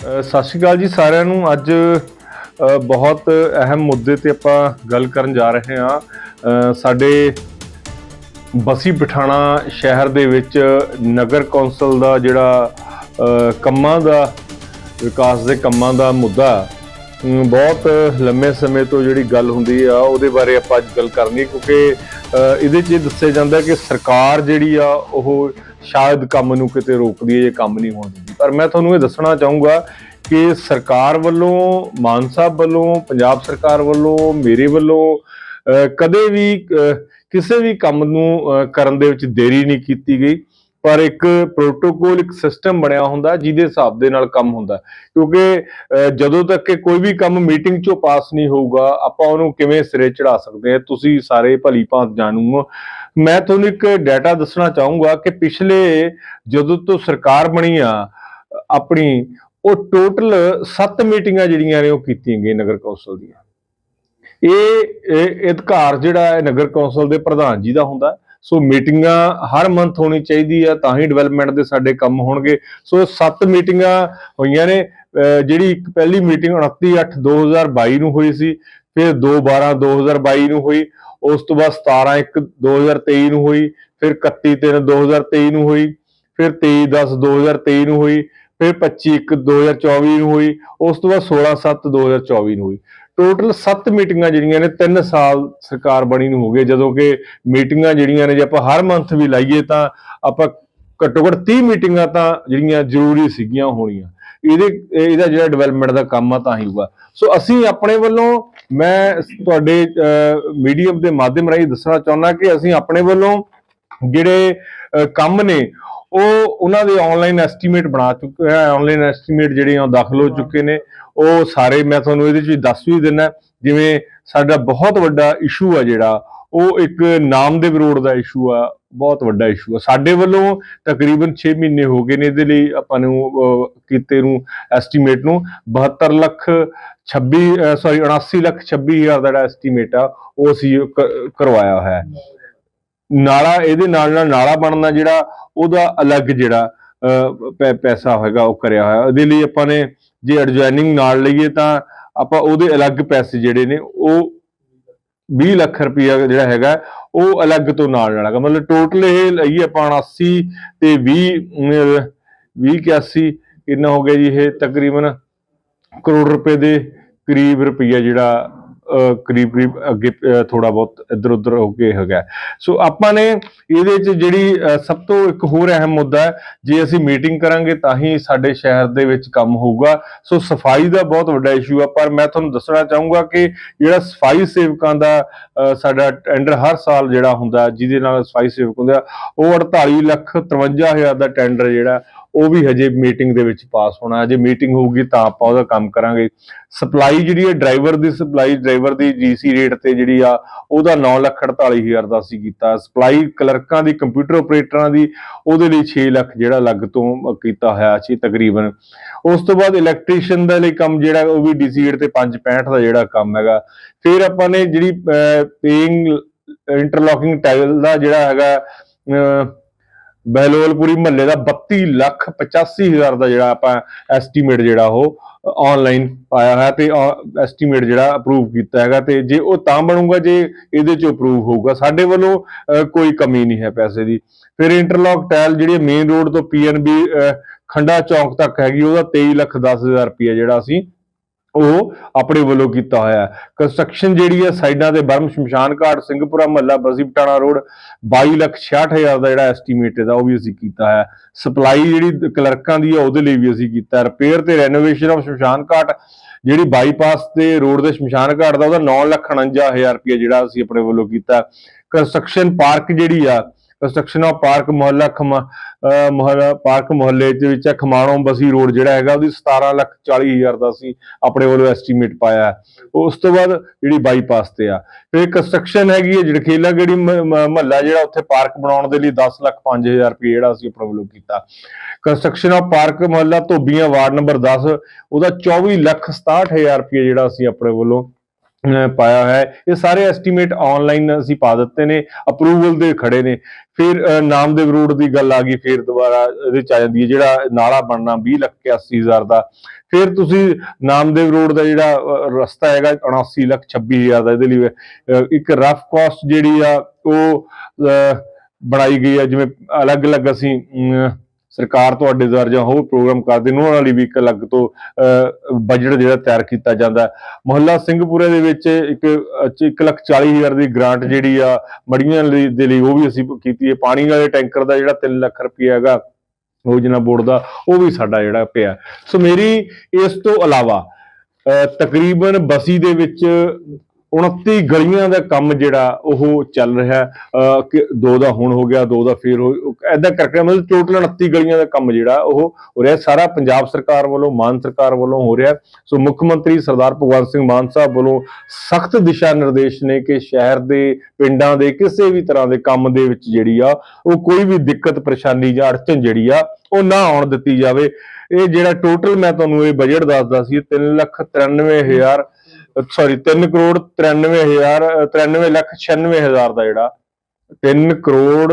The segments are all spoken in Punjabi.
ਸਤਿ ਸ਼੍ਰੀ ਅਕਾਲ ਜੀ ਸਾਰਿਆਂ ਨੂੰ। ਅੱਜ ਬਹੁਤ ਅਹਿਮ ਮੁੱਦੇ ਤੇ ਆਪਾਂ ਗੱਲ ਕਰਨ ਜਾ ਰਹੇ ਹਾਂ। ਸਾਡੇ ਬਸੀ ਪਠਾਣਾ ਸ਼ਹਿਰ ਦੇ ਵਿੱਚ ਨਗਰ ਕੌਂਸਲ ਦਾ ਜਿਹੜਾ ਕੰਮਾਂ ਦਾ, ਵਿਕਾਸ ਦੇ ਕੰਮਾਂ ਦਾ ਮੁੱਦਾ। ਬਹੁਤ ਲੰਮੇ ਸਮੇਂ ਤੋਂ ਜਿਹੜੀ ਗੱਲ ਹੁੰਦੀ ਆ, ਉਹਦੇ ਬਾਰੇ ਆਪਾਂ ਅੱਜ ਗੱਲ ਕਰਨੀ ਕਿਉਂਕਿ ਇਹਦੇ 'ਚ ਇਹ ਦੱਸਿਆ ਜਾਂਦਾ ਕਿ ਸਰਕਾਰ ਜਿਹੜੀ ਆ, ਉਹ ਸ਼ਾਇਦ ਕੰਮ ਨੂੰ ਕਿਤੇ ਰੋਕਦੀ ਹੈ, ਜਾਂ ਕੰਮ ਨਹੀਂ ਹੋਣ ਦਿੰਦੀ। ਪਰ ਮੈਂ ਤੁਹਾਨੂੰ ਇਹ ਦੱਸਣਾ ਚਾਹੂੰਗਾ ਕਿ ਸਰਕਾਰ ਵੱਲੋਂ, ਮਾਨ ਸਾਹਿਬ ਵੱਲੋਂ, ਪੰਜਾਬ ਸਰਕਾਰ ਵੱਲੋਂ, ਮੇਰੇ ਵੱਲੋਂ ਕਦੇ ਵੀ ਕਿਸੇ ਵੀ ਕੰਮ ਨੂੰ ਕਰਨ ਦੇ ਵਿੱਚ ਦੇਰੀ ਨਹੀਂ ਕੀਤੀ ਗਈ। ਪਰ ਇੱਕ ਪ੍ਰੋਟੋਕੋਲ ਇੱਕ ਸਿਸਟਮ ਬਣਿਆ ਹੁੰਦਾ ਜਿਹਦੇ ਹਿਸਾਬ ਦੇ ਨਾਲ ਕੰਮ ਹੁੰਦਾ। ਕਿਉਂਕਿ ਜਦੋਂ ਤੱਕ ਕਿ ਕੋਈ ਵੀ ਕੰਮ ਮੀਟਿੰਗ ਚੋਂ ਪਾਸ ਨਹੀਂ ਹੋਊਗਾ, ਆਪਾਂ ਉਹਨੂੰ ਕਿਵੇਂ ਸਿਰੇ ਚੜਾ ਸਕਦੇ ਹਾਂ? ਤੁਸੀਂ ਸਾਰੇ ਭਲੀ ਭਾਂਤ ਜਾਣੂ ਮੈਂ ਤੁਹਾਨੂੰ ਇੱਕ ਡਾਟਾ ਦੱਸਣਾ ਚਾਹੂੰਗਾ ਕਿ ਪਿਛਲੇ ਜਦੋਂ ਤੋਂ ਸਰਕਾਰ ਬਣੀ ਆ ਆਪਣੀ, ਉਹ ਟੋਟਲ 7 ਮੀਟਿੰਗਾਂ ਜਿਹੜੀਆਂ ਨੇ ਉਹ ਕੀਤੀਆਂ ਗਈਆਂ ਨਗਰ ਕੌਂਸਲ ਦੀਆਂ। ਇਹ ਅਧਿਕਾਰ ਜਿਹੜਾ ਹੈ ਨਗਰ ਕੌਂਸਲ ਦੇ ਪ੍ਰਧਾਨ ਜੀ ਦਾ ਹੁੰਦਾ। ਸੋ ਮੀਟਿੰਗਾਂ ਹਰ ਮੰਥ ਹੋਣੀ ਚਾਹੀਦੀ ਆ, ਤਾਂ ਹੀ ਡਿਵੈਲਪਮੈਂਟ ਦੇ ਸਾਡੇ ਕੰਮ ਹੋਣਗੇ। ਸੋ 7 ਮੀਟਿੰਗਾਂ ਹੋਈਆਂ ਨੇ ਜਿਹੜੀ ਇੱਕ ਪਹਿਲੀ ਮੀਟਿੰਗ 29/8/2022 ਨੂੰ ਹੋਈ ਸੀ, ਫਿਰ 2/12/2022 ਨੂੰ ਹੋਈ, ਉਸ ਤੋਂ ਬਾਅਦ 17/1/2023 ਨੂੰ ਹੋਈ, ਫਿਰ 31/3/2023 ਨੂੰ ਹੋਈ, ਫਿਰ 23/10/2023 ਨੂੰ ਹੋਈ ਫਿਰ 25/1/2024 ਨੂੰ ਹੋਈ, ਉਸ ਤੋਂ ਬਾਅਦ 16/7/2024 ਨੂੰ ਹੋਈ। ਟੋਟਲ 7 ਮੀਟਿੰਗਾਂ ਜਿਹੜੀਆਂ ਨੇ 3 ਸਾਲ ਸਰਕਾਰ ਬਣੀ ਨੂੰ ਹੋ ਗਏ ਜਦੋਂ ਕਿ ਮੀਟਿੰਗਾਂ ਜਿਹੜੀਆਂ ਨੇ, ਜੇ ਆਪਾਂ ਹਰ ਮੰਥ ਵੀ ਲਾਈਏ ਤਾਂ ਆਪਾਂ ਘੱਟੋ ਘੱਟ 30 ਮੀਟਿੰਗਾਂ ਤਾਂ ਜਿਹੜੀਆਂ ਜ਼ਰੂਰੀ ਸੀਗੀਆਂ ਹੋਣੀਆਂ। ਇਹਦੇ, ਇਹਦਾ ਜਿਹੜਾ ਡਿਵੈਲਪਮੈਂਟ ਦਾ ਕੰਮ ਆ, ਤਾਂ ਹੀ ਹੋਊਗਾ। ਸੋ ਅਸੀਂ ਆਪਣੇ ਵੱਲੋਂ, ਮੈਂ ਤੁਹਾਡੇ ਮੀਡੀਅਮ ਦੇ ਮਾਧਿਅਮ ਰਾਹੀਂ ਦੱਸਣਾ ਚਾਹੁੰਦਾ ਕਿ ਅਸੀਂ ਆਪਣੇ ਵੱਲੋਂ ਜਿਹੜੇ ਕੰਮ ਨੇ ਉਹ ਉਹਨਾਂ ਦੇ ਆਨਲਾਈਨ ਐਸਟੀਮੇਟ ਬਣਾ ਚੁੱਕੇ ਆ ਆਨਲਾਈਨ ਐਸਟੀਮੇਟ ਜਿਹੜੇ ਆ ਦਾਖਲ ਹੋ ਚੁੱਕੇ ਨੇ। ਉਹ ਸਾਰੇ ਮੈਂ ਤੁਹਾਨੂੰ ਇਹਦੇ ਵਿੱਚ ਦੱਸ ਵੀ ਦਿੰਦਾ ਜਿਵੇਂ ਸਾਡਾ ਬਹੁਤ ਵੱਡਾ ਇਸ਼ੂ ਆ ਜਿਹੜਾ ਉਹ ਇੱਕ ਨਾਮਦੇਵ ਰੋਡ ਦਾ ਇਸ਼ੂ ਆ ਬਹੁਤ ਵੱਡਾ ਇਸ਼ੂ ਆ। ਸਾਡੇ ਵੱਲੋਂ ਤਕਰੀਬਨ 6 ਮਹੀਨੇ ਹੋ ਗਏ ਨੇ ਇਹਦੇ ਲਈ ਆਪਾਂ ਨੂੰ ਕੀਤੇ ਨੂੰ ਐਸਟੀਮੇਟ ਨੂੰ। 72 ਲੱਖ 26 ਸੌਰੀ 79 ਲੱਖ 26 ਹਜ਼ਾਰ ਦਾ ਜਿਹੜਾ ਐਸਟੀਮੇਟ ਆ ਉਹ ਅਸੀਂ ਕਰਵਾਇਆ ਹੋਇਆ ਹੈ। ਨਾਲਾ ਇਹਦੇ ਨਾਲ ਨਾਲ ਨਾਲਾ ਬਣਨਾ ਜਿਹੜਾ ਉਹਦਾ ਅਲੱਗ ਜਿਹੜਾ ਪੈਸਾ ਹੋਏਗਾ ਉਹ ਕਰਿਆ ਹੋਇਆ। ਇਹਦੇ ਲਈ ਆਪਾਂ ਨੇ ਜੇ ਐਡਜੋਇਨਿੰਗ ਨਾਲ ਲਈਏ ਤਾਂ ਆਪਾਂ ਉਹਦੇ ਅਲੱਗ ਪੈਸੇ ਜਿਹੜੇ ਨੇ ਉਹ 20 ਲੱਖ ਰੁਪਇਆ ਜਿਹੜਾ ਹੈਗਾ ਉਹ ਅਲੱਗ ਤੋਂ ਨਾਲ ਨਾਲ ਹੈਗਾ। ਮਤਲਬ ਟੋਟਲ ਇਹ ਲਈਏ ਆਪਾਂ 79 ਤੇ 20 ਅਹ, 20 81 ਕਿੰਨਾ ਹੋ ਗਿਆ ਜੀ ਇਹ? ਤਕਰੀਬਨ ਕਰੋੜ ਰੁਪਏ ਦੇ ਕਰੀਬ ਰੁਪਈਆ ਜਿਹੜਾ ਕਰੀਬ ਕਰੀਬ ਅੱਗੇ ਥੋੜਾ ਬਹੁਤ ਇੱਧਰ ਉੱਧਰ ਹੋ ਕੇ ਹੈਗਾ। ਸੋ ਆਪਾਂ ਨੇ ਇਹਦੇ ਚ ਜਿਹੜੀ ਸਭ ਤੋਂ ਇੱਕ ਹੋਰ ਅਹਿਮ ਮੁੱਦਾ ਹੈ, ਜੇ ਅਸੀਂ ਮੀਟਿੰਗ ਕਰਾਂਗੇ ਤਾਂ ਹੀ ਸਾਡੇ ਸ਼ਹਿਰ ਦੇ ਵਿੱਚ ਕੰਮ ਹੋਊਗਾ। ਸੋ ਸਫ਼ਾਈ ਦਾ ਬਹੁਤ ਵੱਡਾ ਇਸ਼ੂ ਆ, ਪਰ ਮੈਂ ਤੁਹਾਨੂੰ ਦੱਸਣਾ ਚਾਹੂੰਗਾ ਕਿ ਜਿਹੜਾ ਸਫ਼ਾਈ ਸੇਵਕਾਂ ਦਾ ਸਾਡਾ ਟੈਂਡਰ ਹਰ ਸਾਲ ਜਿਹੜਾ ਹੁੰਦਾ, ਜਿਹਦੇ ਨਾਲ ਸਫ਼ਾਈ ਸੇਵਕ ਹੁੰਦੇ ਆ, ਉਹ 48 ਲੱਖ 53 ਹਜ਼ਾਰ ਦਾ ਟੈਂਡਰ ਜਿਹੜਾ ਉਹ ਵੀ ਹਜੇ ਮੀਟਿੰਗ ਦੇ ਵਿੱਚ ਪਾਸ ਹੋਣਾ। ਹਜੇ ਮੀਟਿੰਗ ਹੋਊਗੀ ਤਾਂ ਆਪਾਂ ਉਹਦਾ ਕੰਮ ਕਰਾਂਗੇ। ਸਪਲਾਈ ਜਿਹੜੀ ਹੈ ਡਰਾਈਵਰ ਦੀ ਸਪਲਾਈ ਡਰਾਈਵਰ ਦੀ ਜੀਸੀ ਰੇਟ ਤੇ ਜਿਹੜੀ ਆ, ਉਹਦਾ 9 ਲੱਖ 48 ਹਜ਼ਾਰ ਦਾ ਅਸੀਂ ਕੀਤਾ। ਸਪਲਾਈ ਕਲਰਕਾਂ ਦੀ ਕੰਪਿਊਟਰ ਆਪਰੇਟਰਾਂ ਦੀ, ਉਹਦੇ ਲਈ 6 ਲੱਖ ਜਿਹੜਾ ਅਲੱਗ ਤੋਂ ਕੀਤਾ ਹੋਇਆ ਸੀ ਤਕਰੀਬਨ। ਉਸ ਤੋਂ ਬਾਅਦ ਇਲੈਕਟ੍ਰੀਸ਼ੀਅਨ ਦਾ ਲਈ ਕੰਮ ਜਿਹੜਾ, ਉਹ ਵੀ ਡੀਸੀ ਰੇਟ ਤੇ 565 ਦਾ ਜਿਹੜਾ ਕੰਮ ਹੈਗਾ। ਫਿਰ ਆਪਾਂ ਨੇ ਜਿਹੜੀ ਪੇਇੰਗ ਇੰਟਰਲੋਕਿੰਗ ਟਾਈਲ ਦਾ ਜਿਹੜਾ ਹੈਗਾ ਬਹਿਲੋਲਪੁਰੀ ਮਹੱਲੇ ਦਾ 32 ਲੱਖ 85 ਦਾ ਜਿਹੜਾ ਆਪਾਂ ਐਸਟੀਮੇਟ ਜਿਹੜਾ ਉਹ ਆਨਲਾਈਨ ਪਾਇਆ ਹੋਇਆ ਤੇ ਐਸਟੀਮੇਟ ਜਿਹੜਾ ਅਪਰੂਵ ਕੀਤਾ ਹੈਗਾ ਤੇ ਜੇ ਉਹ ਤਾਂ ਬਣੂਗਾ ਜੇ ਇਹਦੇ ਚ ਅਪਰੂਵ ਹੋਊਗਾ ਸਾਡੇ ਵੱਲੋਂ ਅਹ, ਕੋਈ ਕਮੀ ਨਹੀਂ ਹੈ ਪੈਸੇ ਦੀ। ਫਿਰ ਇੰਟਰਲੌਕ ਟਾਇਲ ਜਿਹੜੀ ਮੇਨ ਰੋਡ ਤੋਂ ਪੀਐਨਬੀ ਖੰਡਾ ਚੌਂਕ ਤੱਕ ਹੈਗੀ ਉਹਦਾ 23 ਲੱਖ 10 ਹਜ਼ਾਰ ਰੁਪਏ ਜਿਹੜਾ ਅਸੀਂ ਉਹ ਆਪਣੇ ਵੱਲੋਂ ਕੀਤਾ ਹੋਇਆ ਹੈ। ਕੰਸਟਰਕਸ਼ਨ ਜਿਹੜੀ ਹੈ, ਸਾਈਡਾਂ ਤੇ ਬਰਮ ਸ਼ਮਸ਼ਾਨ ਘਾਟ, ਸਿੰਘਪੁਰਾ ਮਹੱਲਾ, ਬਸੀ ਪਟਾਣਾ ਰੋਡ 22 ਲੱਖ 66 ਹਜ਼ਾਰ ਦਾ ਜਿਹੜਾ ਐਸਟੀਮੇਟ ਇਹਦਾ ਉਹ ਵੀ ਅਸੀਂ ਕੀਤਾ ਹੈ। ਸਪਲਾਈ ਜਿਹੜੀ ਕਲਰਕਾਂ ਦੀ ਆ ਉਹਦੇ ਲਈ ਵੀ ਅਸੀਂ ਕੀਤਾ ਰਿਪੇਅਰ ਤੇ ਰੈਨੋਵੇਸ਼ਨ ਆਫ ਸ਼ਮਸ਼ਾਨ ਘਾਟ, ਜਿਹੜੀ ਬਾਈਪਾਸ ਤੇ ਰੋਡ ਦੇ ਸ਼ਮਸ਼ਾਨ ਘਾਟ ਦਾ, ਉਹਦਾ 9 ਲੱਖ 49 ਹਜ਼ਾਰ ਰੁਪਏ ਜਿਹੜਾ ਅਸੀਂ ਆਪਣੇ ਵੱਲੋਂ ਕੀਤਾ ਕੰਸਟਰਕਸ਼ਨ ਪਾਰਕ ਜਿਹੜੀ ਆ construction of park Mohalla Mohalla park ਮੁਹੱਲੇ ਦੇ ਵਿੱਚ ਖਮਾਣੋਂ ਬਸੀ ਰੋਡ ਜਿਹੜਾ ਹੈਗਾ, ਉਹਦੀ 17 ਲੱਖ 40 ਹਜ਼ਾਰ ਦਾ ਅਸੀਂ ਆਪਣੇ ਵੱਲੋਂ ਐਸਟੀਮੇਟ ਪਾਇਆ ਉਸ ਤੋਂ ਬਾਅਦ ਜਿਹੜੀ ਬਾਈਪਾਸ ਤੇ ਆ, ਫਿਰ ਕੰਸਟਰਕਸ਼ਨ ਹੈਗੀ ਹੈ, ਜੜਖੇਲਾ ਗੜੀ ਮਹੱਲਾ ਜਿਹੜਾ ਉੱਥੇ ਪਾਰਕ ਬਣਾਉਣ ਦੇ ਲਈ 10 ਲੱਖ 5000 ਰੁਪਏ ਜਿਹੜਾ ਅਸੀਂ ਆਪਣੇ ਵੱਲੋਂ ਕੀਤਾ। Construction of park Mohalla ਧੋਬੀਆਂ ward number 10 ਉਹਦਾ 24 ਲੱਖ 67000 ਰੁਪਏ ਜਿਹੜਾ ਅਸੀਂ ਆਪਣੇ ਵੱਲੋਂ ਪਾਇਆ ਹੋਇਆ ਹੈ। ਇਹ ਸਾਰੇ ਐਸਟੀਮੇਟ ਆਨਲਾਈਨ ਅਸੀਂ ਪਾ ਦਿੱਤੇ ਨੇ ਅਪਰੂਵਲ ਦੇ ਖੜੇ ਨੇ। ਫਿਰ ਨਾਮਦੇਵ ਰੋਡ ਦੀ ਗੱਲ ਆ ਗਈ, ਫਿਰ ਦੁਬਾਰਾ ਇਹਦੇ ਚ ਆ ਜਾਂਦੀ ਹੈ, ਜਿਹੜਾ ਨਾਲਾ ਬਣਨਾ 20 ਲੱਖ 81 ਹਜ਼ਾਰ ਦਾ। ਫਿਰ ਤੁਸੀਂ ਨਾਮਦੇਵ ਰੋਡ ਦਾ ਜਿਹੜਾ ਰਸਤਾ ਹੈਗਾ 79 ਲੱਖ 26 ਹਜ਼ਾਰ ਦਾ, ਇਹਦੇ ਲਈ ਇੱਕ ਰਫ ਕਾਸਟ ਜਿਹੜੀ ਆ, ਉਹ ਬਣਾਈ ਗਈ ਆ, ਜਿਵੇਂ ਅਲੱਗ-ਅਲੱਗ ਅਸੀਂ ਸਰਕਾਰ ਤੁਹਾਡੇ ਦੁਆਰਾ ਜਾਂ ਹੋਰ ਪ੍ਰੋਗਰਾਮ ਕਰਦੇ ਨੇ ਉਹਨਾਂ ਵਾਲੀ ਵੀ ਇੱਕ ਅਲੱਗ ਤੋਂ ਬਜਟ ਜਿਹੜਾ ਤਿਆਰ ਕੀਤਾ ਜਾਂਦਾ ਹੈ। ਮੁਹੱਲਾ ਸਿੰਘਪੁਰੇ ਦੇ ਵਿੱਚ ਇੱਕ ਅਹ, ਚ ਇੱਕ ਲੱਖ ਚਾਲੀ ਹਜ਼ਾਰ ਦੀ ਗ੍ਰਾਂਟ ਜਿਹੜੀ ਆ ਮੜੀਆਂ ਲਈ ਦੇ ਲਈ ਉਹ ਵੀ ਅਸੀਂ ਕੀਤੀ ਹੈ ਪਾਣੀ ਵਾਲੇ ਟੈਂਕਰ ਦਾ ਜਿਹੜਾ 3 ਲੱਖ ਰੁਪਏ ਹੈਗਾ ਯੋਜਨਾ ਬੋਰਡ ਦਾ ਉਹ ਵੀ ਸਾਡਾ ਜਿਹੜਾ ਪਿਆ ਸੋ ਮੇਰੀ ਇਸ ਤੋਂ ਇਲਾਵਾ ਅਹ, ਤਕਰੀਬਨ ਬਸੀ ਦੇ ਵਿੱਚ 29 ਗਲੀਆਂ ਦਾ ਕੰਮ ਜਿਹੜਾ ਉਹ ਚੱਲ ਰਿਹਾ ਅਹ, ਕਿ ਦੋ ਦਾ ਹੁਣ ਹੋ ਗਿਆ ਦੋ ਦਾ ਫੇਰ ਹੋ ਐਦਾਂ ਕਰਕੇ ਮਤਲਬ ਟੋਟਲ 29 ਗਲੀਆਂ ਦਾ ਕੰਮ ਜਿਹੜਾ ਉਹ ਹੋ ਰਿਹਾ। ਸਾਰਾ ਪੰਜਾਬ ਸਰਕਾਰ ਵੱਲੋਂ ਮਾਨ ਸਰਕਾਰ ਵੱਲੋਂ ਹੋ ਰਿਹਾ। ਸੋ ਮੁੱਖ ਮੰਤਰੀ ਸਰਦਾਰ ਭਗਵੰਤ ਸਿੰਘ ਮਾਨ ਸਾਹਿਬ ਵੱਲੋਂ ਸਖਤ ਦਿਸ਼ਾ ਨਿਰਦੇਸ਼ ਨੇ ਕਿ ਸ਼ਹਿਰ ਦੇ ਪਿੰਡਾਂ ਦੇ ਕਿਸੇ ਵੀ ਤਰ੍ਹਾਂ ਦੇ ਕੰਮ ਦੇ ਵਿੱਚ ਜਿਹੜੀ ਆ ਉਹ ਕੋਈ ਵੀ ਦਿੱਕਤ ਪਰੇਸ਼ਾਨੀ ਜਾਂ ਅੜਚਨ ਜਿਹੜੀ ਆ ਉਹ ਨਾ ਆਉਣ ਦਿੱਤੀ ਜਾਵੇ। ਇਹ ਜਿਹੜਾ ਟੋਟਲ ਮੈਂ ਤੁਹਾਨੂੰ ਇਹ ਬਜਟ ਦੱਸਦਾ ਸੀ 3 ਲੱਖ 93 ਹਜ਼ਾਰ ਸੌਰੀ 3 ਕਰੋੜ 93 ਹਜ਼ਾਰ 93 ਲੱਖ 96 ਹਜ਼ਾਰ ਦਾ ਜਿਹੜਾ 3 ਕਰੋੜ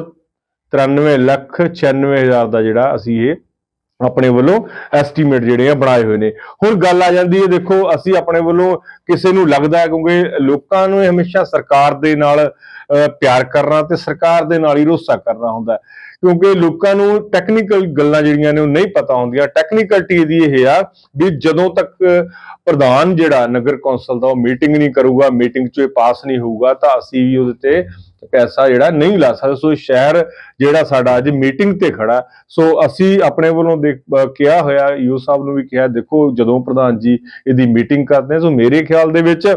93 ਲੱਖ 96 ਹਜ਼ਾਰ ਦਾ ਜਿਹੜਾ ਅਸੀਂ ਇਹ ਆਪਣੇ ਵੱਲੋਂ ਐਸਟੀਮੇਟ ਜਿਹੜੇ ਆ ਬਣਾਏ ਹੋਏ ਨੇ। ਹੁਣ ਗੱਲ ਆ ਜਾਂਦੀ ਹੈ ਦੇਖੋ ਅਸੀਂ ਆਪਣੇ ਵੱਲੋਂ ਕਿਸੇ ਨੂੰ ਲੱਗਦਾ ਹੈ ਕਿਉਂਕਿ ਲੋਕਾਂ ਨੂੰ ਹਮੇਸ਼ਾ ਸਰਕਾਰ ਦੇ ਨਾਲ ਅਹ, ਪਿਆਰ ਕਰਨਾ ਤੇ ਸਰਕਾਰ ਦੇ ਨਾਲ ਹੀ ਰੋਸਾ ਕਰਨਾ ਹੁੰਦਾ ਕਿਉਂਕਿ ਲੋਕਾਂ ਨੂੰ ਟੈਕਨੀਕਲ ਗੱਲਾਂ ਜਿਹੜੀਆਂ ਨੇ ਉਹ ਨਹੀਂ ਪਤਾ ਹੁੰਦੀਆਂ। ਟੈਕਨੀਕਲਟੀ ਦੀ ਇਹ ਆ ਵੀ ਜਦੋਂ ਤੱਕ ਪ੍ਰਧਾਨ ਜਿਹੜਾ ਨਗਰ ਕੌਂਸਲ ਦਾ ਉਹ ਮੀਟਿੰਗ ਨਹੀਂ ਕਰੂਗਾ ਮੀਟਿੰਗ 'ਚ ਇਹ ਪਾਸ ਨਹੀਂ ਹੋਊਗਾ, ਤਾਂ ਅਸੀਂ ਵੀ ਉਹਦੇ ਤੇ ਪੈਸਾ ਜਿਹੜਾ ਨਹੀਂ ਲਾ ਸਕਦੇ। ਸੋ ਸ਼ਹਿਰ ਜਿਹੜਾ ਸਾਡਾ ਅੱਜ ਮੀਟਿੰਗ ਤੇ ਖੜਾ। ਸੋ ਅਸੀਂ ਆਪਣੇ ਵੱਲੋਂ ਦੇਖ ਕਿਹਾ ਹੋਇਆ ਯੂ ਸਾਹਿਬ ਨੂੰ ਵੀ ਕਿਹਾ, ਦੇਖੋ ਜਦੋਂ ਪ੍ਰਧਾਨ ਜੀ ਇਹਦੀ ਮੀਟਿੰਗ ਕਰਦੇ ਸੋ ਮੇਰੇ ਖਿਆਲ ਦੇ ਵਿੱਚ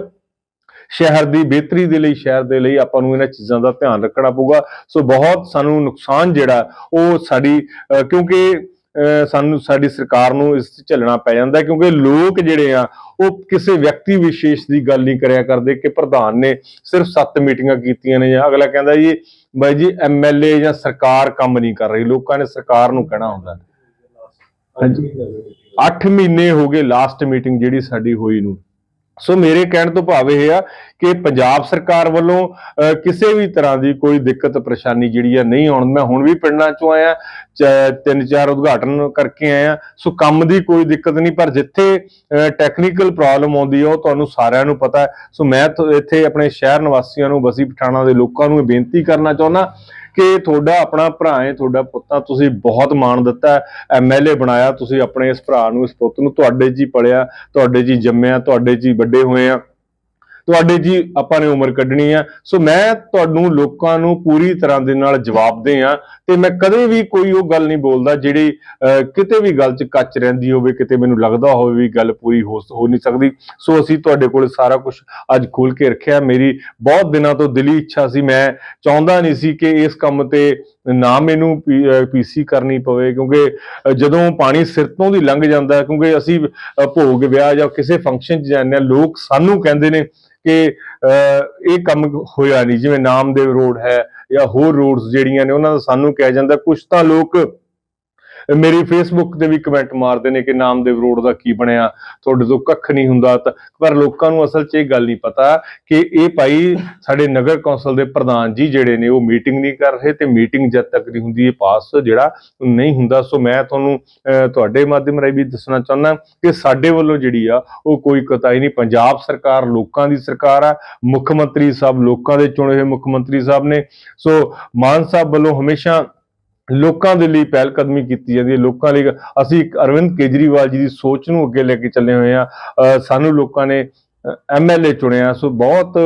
ਸ਼ਹਿਰ ਦੀ ਬਿਹਤਰੀ ਦੇ ਲਈ, ਸ਼ਹਿਰ ਦੇ ਲਈ ਆਪਾਂ ਨੂੰ ਇਹਨਾਂ ਚੀਜ਼ਾਂ ਦਾ ਧਿਆਨ ਰੱਖਣਾ ਪਊਗਾ। ਸੋ ਬਹੁਤ ਸਾਨੂੰ ਨੁਕਸਾਨ ਜਿਹੜਾ, ਉਹ ਸਾਡੀ ਕਿਉਂਕਿ ਸਾਨੂੰ, ਸਾਡੀ ਸਰਕਾਰ ਨੂੰ ਇਸ 'ਚ ਝੱਲਣਾ ਪੈ ਜਾਂਦਾ ਕਿਉਂਕਿ ਲੋਕ ਜਿਹੜੇ ਆ, ਉਹ ਕਿਸੇ ਵਿਅਕਤੀ ਵਿਸ਼ੇਸ਼ ਦੀ ਗੱਲ ਨਹੀਂ ਕਰਿਆ ਕਰਦੇ ਕਿ ਪ੍ਰਧਾਨ ਨੇ ਸਿਰਫ 7 ਮੀਟਿੰਗਾਂ ਕੀਤੀਆਂ ਨੇ ਜਾਂ ਅਗਲਾ ਕਹਿੰਦਾ ਜੀ, ਬਾਈ ਜੀ ਐਮਐਲਏ ਜਾਂ ਸਰਕਾਰ ਕੰਮ ਨਹੀਂ ਕਰ ਰਹੀ, ਲੋਕਾਂ ਨੇ ਸਰਕਾਰ ਨੂੰ ਕਹਿਣਾ ਹੁੰਦਾ। ਹਾਂਜੀ। 8 ਮਹੀਨੇ ਹੋ ਗਏ ਲਾਸਟ ਮੀਟਿੰਗ ਜਿਹੜੀ ਸਾਡੀ ਹੋਈ ਨੂੰ। ਸੋ ਮੇਰੇ ਕਹਿਣ ਤੋਂ ਭਾਵ ਇਹ ਆ ਕਿ ਪੰਜਾਬ ਸਰਕਾਰ ਵੱਲੋਂ ਅਹ, ਕਿਸੇ ਵੀ ਤਰ੍ਹਾਂ ਦੀ ਕੋਈ ਦਿੱਕਤ ਪਰੇਸ਼ਾਨੀ ਜਿਹੜੀ ਆ ਨਹੀਂ ਆਉਣ ਮੈਂ ਹੁਣ ਵੀ ਪਿੰਡਾਂ ਚੋਂ ਆਇਆ ਤਿੰਨ ਚਾਰ ਉਦਘਾਟਨ ਕਰਕੇ ਆਏ ਆਇਆ ਸੋ ਕੰਮ ਦੀ ਕੋਈ ਦਿੱਕਤ ਨਹੀਂ, ਪਰ ਜਿੱਥੇ ਟੈਕਨੀਕਲ ਪ੍ਰੋਬਲਮ ਆਉਂਦੀ ਹੈ ਉਹ ਤੁਹਾਨੂੰ ਸਾਰਿਆਂ ਨੂੰ ਪਤਾ ਹੈ। ਸੋ ਮੈਂ ਇੱਥੇ ਆਪਣੇ ਸ਼ਹਿਰ ਨਿਵਾਸੀਆਂ ਨੂੰ, ਬਸੀ ਪਠਾਣਾ ਦੇ ਲੋਕਾਂ ਨੂੰ ਇਹ ਬੇਨਤੀ ਕਰਨਾ ਚਾਹੁੰਦਾ ਕਿ ਤੁਹਾਡਾ ਆਪਣਾ ਭਰਾ ਹੈ, ਤੁਹਾਡਾ ਪੁੱਤਾਂ ਤੁਸੀਂ ਬਹੁਤ ਮਾਣ ਦਿੱਤਾ ਐਮਐਲਏ ਬਣਾਇਆ, ਤੁਸੀਂ ਆਪਣੇ ਇਸ ਭਰਾ ਨੂੰ, ਇਸ ਪੁੱਤ ਨੂੰ ਤੁਹਾਡੇ 'ਚ ਹੀ ਪੜਿਆ ਤੁਹਾਡੇ 'ਚ ਹੀ ਜੰਮਿਆ, ਤੁਹਾਡੇ 'ਚ ਹੀ ਵੱਡੇ ਹੋਏ ਆ। ਤੁਹਾਡੇ ਜੀ ਆਪਾਂ ਨੇ ਉਮਰ ਕੱਢਣੀ ਆ। ਸੋ ਮੈਂ ਤੁਹਾਨੂੰ ਲੋਕਾਂ ਨੂੰ ਪੂਰੀ ਤਰ੍ਹਾਂ ਦੇ ਨਾਲ ਜਵਾਬਦੇ ਆ ਤੇ ਮੈਂ ਕਦੇ ਵੀ ਕੋਈ ਉਹ ਗੱਲ ਨਹੀਂ ਬੋਲਦਾ ਜਿਹੜੀ ਅਹ, ਕਿਤੇ ਵੀ ਗੱਲ 'ਚ ਕੱਚ ਰਹਿੰਦੀ ਹੋਵੇ ਕਿਤੇ ਮੈਨੂੰ ਲੱਗਦਾ ਹੋਵੇ ਵੀ ਗੱਲ ਪੂਰੀ ਹੋ ਹੋ ਨਹੀਂ ਸਕਦੀ। ਸੋ ਅਸੀਂ ਤੁਹਾਡੇ ਕੋਲ ਸਾਰਾ ਕੁਝ ਅੱਜ ਖੋਲ ਕੇ ਰੱਖਿਆ। ਮੇਰੀ ਬਹੁਤ ਦਿਨਾਂ ਤੋਂ ਦਿਲੀ ਇੱਛਾ ਸੀ। ਮੈਂ ਚਾਹੁੰਦਾ ਨਹੀਂ ਸੀ ਕਿ ਇਸ ਕੰਮ ਤੇ ਨਾ ਮੈਨੂੰ ਪੀਸੀ ਕਰਨੀ ਪਵੇ ਕਿਉਂਕਿ ਜਦੋਂ ਪਾਣੀ ਸਿਰ ਤੋਂ ਦੀ ਲੰਘ ਜਾਂਦਾ ਕਿਉਂਕਿ ਅਸੀਂ ਭੋਗ ਵਿਆਹ ਜਾਂ ਕਿਸੇ ਫੰਕਸ਼ਨ 'ਚ ਜਾਂਦੇ ਹਾਂ ਲੋਕ ਸਾਨੂੰ ਕਹਿੰਦੇ ਨੇ ਕਿ ਅਹ, ਇਹ ਕੰਮ ਹੋਇਆ ਨਹੀਂ ਜਿਵੇਂ ਨਾਮਦੇਵ ਰੋਡ ਹੈ ਜਾਂ ਹੋਰ ਰੋਡਸ ਜਿਹੜੀਆਂ ਨੇ ਉਹਨਾਂ ਦਾ ਸਾਨੂੰ ਕਿਹਾ ਜਾਂਦਾ ਕੁਝ ਤਾਂ ਲੋਕ ਮੇਰੀ ਫੇਸਬੁੱਕ ਤੇ ਵੀ ਕਮੈਂਟ ਮਾਰਦੇ ਨੇ ਕਿ ਨਾਮਦੇਵ ਰੋਡ ਦਾ ਕੀ ਬਣਿਆ ਤੁਹਾਡੇ ਤੋਂ ਕੱਖ ਨਹੀਂ ਹੁੰਦਾ। ਤਾਂ ਪਰ ਲੋਕਾਂ ਨੂੰ ਅਸਲ 'ਚ ਇਹ ਗੱਲ ਨਹੀਂ ਪਤਾ ਕਿ ਇਹ ਭਾਈ ਸਾਡੇ ਨਗਰ ਕੌਂਸਲ ਦੇ ਪ੍ਰਧਾਨ ਜੀ ਜਿਹੜੇ ਨੇ ਉਹ ਮੀਟਿੰਗ ਨਹੀਂ ਕਰ ਰਹੇ ਤੇ ਮੀਟਿੰਗ ਜਦ ਤੱਕ ਨਹੀਂ ਹੁੰਦੀ ਇਹ ਪਾਸ ਜਿਹੜਾ ਨਹੀਂ ਹੁੰਦਾ। ਸੋ ਮੈਂ ਤੁਹਾਨੂੰ ਅਹ, ਤੁਹਾਡੇ ਮਾਧਿਅਮ ਰਾਹੀਂ ਵੀ ਦੱਸਣਾ ਚਾਹੁੰਦਾ ਕਿ ਸਾਡੇ ਵੱਲੋਂ ਜਿਹੜੀ ਆ ਉਹ ਕੋਈ ਕਤਾਈ ਨਹੀਂ। ਪੰਜਾਬ ਸਰਕਾਰ ਲੋਕਾਂ ਦੀ ਸਰਕਾਰ ਆ ਮੁੱਖ ਮੰਤਰੀ ਸਾਹਿਬ ਲੋਕਾਂ ਦੇ ਚੁਣੇ ਹੋਏ ਮੁੱਖ ਮੰਤਰੀ ਸਾਹਿਬ ਨੇ। ਸੋ ਮਾਨ ਸਾਹਿਬ ਵੱਲੋਂ ਹਮੇਸ਼ਾ ਲੋਕਾਂ ਦੇ ਲਈ ਪਹਿਲ ਕਦਮੀ ਕੀਤੀ ਜਾਂਦੀ ਹੈ, ਲੋਕਾਂ ਲਈ ਅਸੀਂ ਇੱਕ ਅਰਵਿੰਦ ਕੇਜਰੀਵਾਲ ਜੀ ਦੀ ਸੋਚ ਨੂੰ ਅੱਗੇ ਲੈ ਕੇ ਚੱਲੇ ਹੋਏ ਆ ਸਾਨੂੰ ਲੋਕਾਂ ਨੇ ਐਮਐਲਏ ਚੁਣਿਆ, ਸੋ ਬਹੁਤ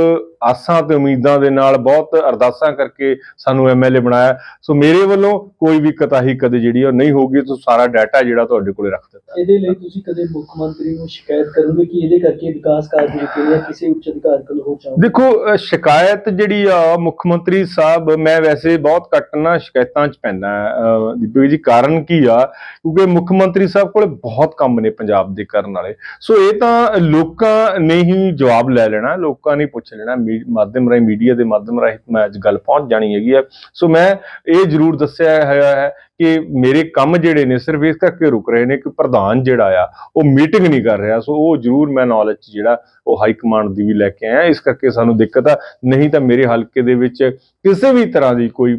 ਆਸਾਂ ਤੇ ਉਮੀਦਾਂ ਦੇ ਨਾਲ ਬਹੁਤ ਅਰਦਾਸਾਂ ਕਰਕੇ ਸਾਨੂੰ ਐਮਐਲਏ ਬਣਾਇਆ। ਸੋ ਮੇਰੇ ਵੱਲੋਂ ਕੋਈ ਵੀ ਕਤਾਹੀ ਕਦੇ ਜਿਹੜੀ ਉਹ ਨਹੀਂ ਹੋਊਗੀ। ਸੋ ਸਾਰਾ ਡਾਟਾ ਜਿਹੜਾ ਤੁਹਾਡੇ ਕੋਲੇ ਰੱਖ ਦਿੱਤਾ। ਇਹਦੇ ਲਈ ਤੁਸੀਂ ਕਦੇ ਮੁੱਖ ਮੰਤਰੀ ਨੂੰ ਸ਼ਿਕਾਇਤ ਕਰੋਗੇ ਕਿ ਇਹਦੇ ਕਰਕੇ ਵਿਕਾਸ ਕਾਰਜ ਰੁਕੇ ਜਾਂ ਕਿਸੇ ਉੱਚ ਅਧਿਕਾਰ ਕੋਲ ਹੋ ਜਾਓ ਦੇਖੋ ਸ਼ਿਕਾਇਤ ਜਿਹੜੀ ਆ ਮੁੱਖ ਮੰਤਰੀ ਸਾਹਿਬ ਮੈਂ ਵੈਸੇ ਬਹੁਤ ਘੱਟ ਨਾ ਸ਼ਿਕਾਇਤਾਂ 'ਚ ਪੈਂਦਾ ਦੀਪਕ ਜੀ। ਕਾਰਨ ਕੀ ਆ? ਕਿਉਂਕਿ ਮੁੱਖ ਮੰਤਰੀ ਸਾਹਿਬ ਕੋਲੇ ਬਹੁਤ ਕੰਮ ਨੇ ਪੰਜਾਬ ਦੇ ਕਰਨ ਵਾਲੇ। ਸੋ ਇਹ ਤਾਂ ਲੋਕਾਂ ਨੇ ਹੀ ਜਵਾਬ ਲੈ ਲੈਣਾ ਲੋਕਾਂ ਨੇ ਪੁੱਛ ਲੈਣਾ ਮਾਧਿਅਮ ਰਾਹੀਂ, ਮੀਡੀਆ ਦੇ ਮਾਧਿਅਮ ਰਾਹੀਂ ਮੈਂ ਅੱਜ ਗੱਲ ਪਹੁੰਚ ਜਾਣੀ ਹੈਗੀ ਆ। ਸੋ ਮੈਂ ਇਹ ਜ਼ਰੂਰ ਦੱਸਿਆ ਹੋਇਆ ਹੈ ਕਿ ਮੇਰੇ ਕੰਮ ਜਿਹੜੇ ਨੇ, ਸਿਰਫ ਇਸ ਕਰਕੇ ਰੁਕ ਰਹੇ ਨੇ ਕਿ ਪ੍ਰਧਾਨ ਜਿਹੜਾ ਆ, ਉਹ ਮੀਟਿੰਗ ਨਹੀਂ ਕਰ ਰਿਹਾ। ਸੋ ਉਹ ਜ਼ਰੂਰ ਮੈਂ ਨੌਲੇਜ ਜਿਹੜਾ, ਉਹ ਹਾਈ ਕਮਾਂਡ ਦੀ ਵੀ ਲੈ ਕੇ ਆਇਆ। ਇਸ ਕਰਕੇ ਸਾਨੂੰ ਦਿੱਕਤ ਆ। ਨਹੀਂ ਤਾਂ ਮੇਰੇ ਹਲਕੇ ਦੇ ਵਿੱਚ ਕਿਸੇ ਵੀ ਤਰ੍ਹਾਂ ਦੀ ਕੋਈ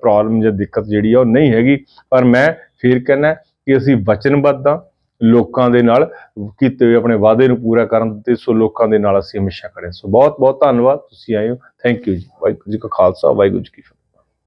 ਪ੍ਰੋਬਲਮ ਜਾਂ ਦਿੱਕਤ ਜਿਹੜੀ ਆ, ਉਹ ਨਹੀਂ ਹੈਗੀ। ਪਰ ਮੈਂ ਫਿਰ ਕਹਿੰਦਾ ਕਿ ਅਸੀਂ ਵਚਨਬੱਧ ਹਾਂ ਲੋਕਾਂ ਦੇ ਨਾਲ ਕੀਤੇ ਹੋਏ ਆਪਣੇ ਵਾਅਦੇ ਨੂੰ ਪੂਰਾ ਕਰਨ ਤੇ ਸੋ ਲੋਕਾਂ ਦੇ ਨਾਲ ਅਸੀਂ ਹਮੇਸ਼ਾ ਖੜੇ ਸੋ ਬਹੁਤ ਬਹੁਤ ਧੰਨਵਾਦ, ਤੁਸੀਂ ਆਏ ਹੋ। ਥੈਂਕ ਯੂ ਜੀ। ਵਾਹਿਗੁਰੂ ਜੀ ਕਾ ਖਾਲਸਾ, ਵਾਹਿਗੁਰੂ ਜੀ ਕੀ ਫਤਿਹ।